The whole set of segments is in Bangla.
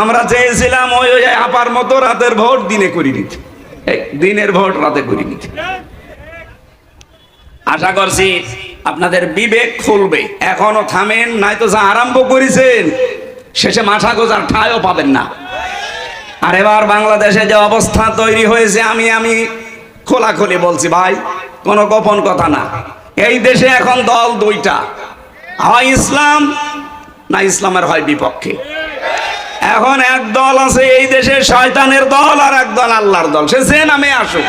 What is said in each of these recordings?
আমরা চেয়েছিলাম ওই ওই আপার মতো রাতের ভোট দিনে করি নিতে। দিনের ভোট রাতে করি নিতে। আশা করছি আপনাদের বিবেক খুলবে। এখনও থামেন নাই তো যা আরম্ভ করেছেন, শেষে মাথা গোজার ঠায়ও পাবেন না। আর এবার বাংলাদেশে যে অবস্থা তৈরি হয়েছে, আমি আমি খোলাখুলি বলছি ভাই, কোনো গোপন কথা না। এই দেশে এখন দল দুইটা, হয় ইসলাম, না ইসলামের হয় বিপক্ষে। এখন এক দল আছে, এই দেশে শয়তানের দল আর এক দল আল্লাহর দল। সে যে নামে আসুক।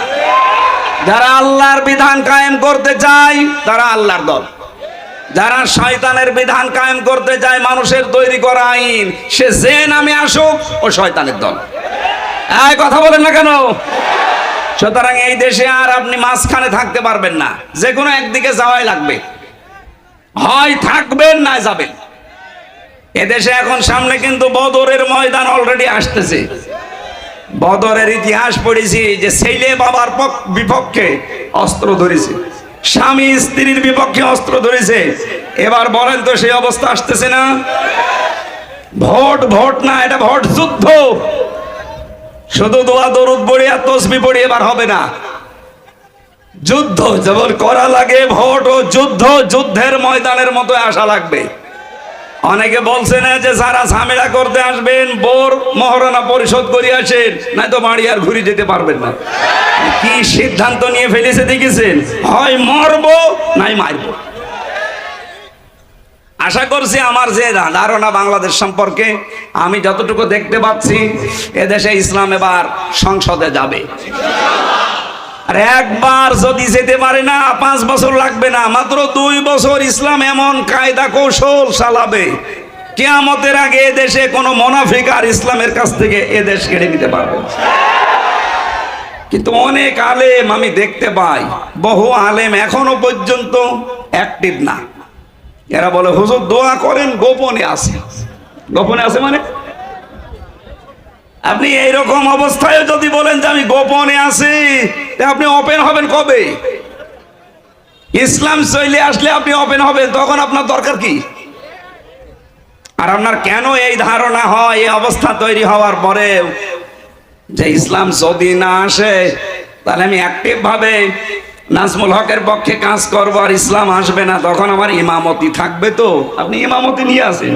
যারা আল্লাহর বিধান কায়েম করতে চায়, তারা আল্লাহর দল। যারা শয়তানের বিধান কায়েম করতে চায়, মানুষের তৈরি করা আইন, সে যে নামে আসুক, ও শয়তানের দল। এই কথা বলেন না কেন? সুতরাং এই দেশে আর আপনি মাঝখানে থাকতে পারবেন না। যে কোনো একদিকে যাওয়াই লাগবে। হয় থাকবেন না যাবেন। এদেশে এখন সামনে কিন্তু বদরের ময়দান অলরেডি আসতেছে। বদরের ইতিহাস পড়েছি যে ছেলে বাবার পক- বিপক্ষে অস্ত্র ধরেছে। স্বামী স্ত্রীর বিপক্ষে অস্ত্র ধরেছে। এবার বলেন তো সেই অবস্থা আসতেছে না? ভোট ভোট না, এটা ভোট যুদ্ধ। শুধু দোয়া, দরুদ পড়ি আর তসবি পড়ি এবার হবে না। যুদ্ধ, যেমন করা লাগে ভোট ও যুদ্ধ, যুদ্ধের ময়দানের মতো আসা লাগবে। অনেকে বলছেন যে যারা ঝামেলা করতে আসবেন, বোর মহারণা পরিশোধ করে আসেন নাই তো বাড়ি আর ঘুরে যেতে পারবেন না। কি সিদ্ধান্ত নিয়ে ফেলেছে দেখেছেন? হয় মরবো, নাই মারবো। আশা করছি আমার যে ধারণা বাংলাদেশ সম্পর্কে, আমি যতটুকু দেখতে পাচ্ছি, এদেশে ইসলাম এবার সংসদে যাবে। আর একবার যদি যেতে পারে না, পাঁচ বছর লাগবে না, মাত্র দুই বছর ইসলাম এমন কায়দা কৌশল চালাবে। কেয়ামতের আগে এদেশে কোনো মোনাফিক আর ইসলামের কাছ থেকে এদেশ কেড়ে নিতে পারবে কিন্তু অনেক আলেম আমি দেখতে পাই, বহু আলেম এখনও পর্যন্ত অ্যাক্টিভ না। এরা বলে, হুজুর, দোয়া করেন, গোপনে আছে। গোপনে আছে মানে? আপনি এইরকম অবস্থায় যদি বলেন যে আমি গোপনে আছি আপনি ওপেন হবেন কবে? ইসলাম চলে আসলে আপনি ওপেন হবেন, তখন আপনার দরকার কি? আর আপনার কেন এই ধারণা হয়, এই অবস্থা তৈরি হওয়ার পরেও? যে ইসলাম যদি না আসে, তাহলে আমি অ্যাক্টিভ ভাবে নাজমুল হকের পক্ষে কাজ করব আর ইসলাম আসবে না, তখন আমার ইমামতি থাকবে তো? আপনি ইমামতি নিয়ে আসেন।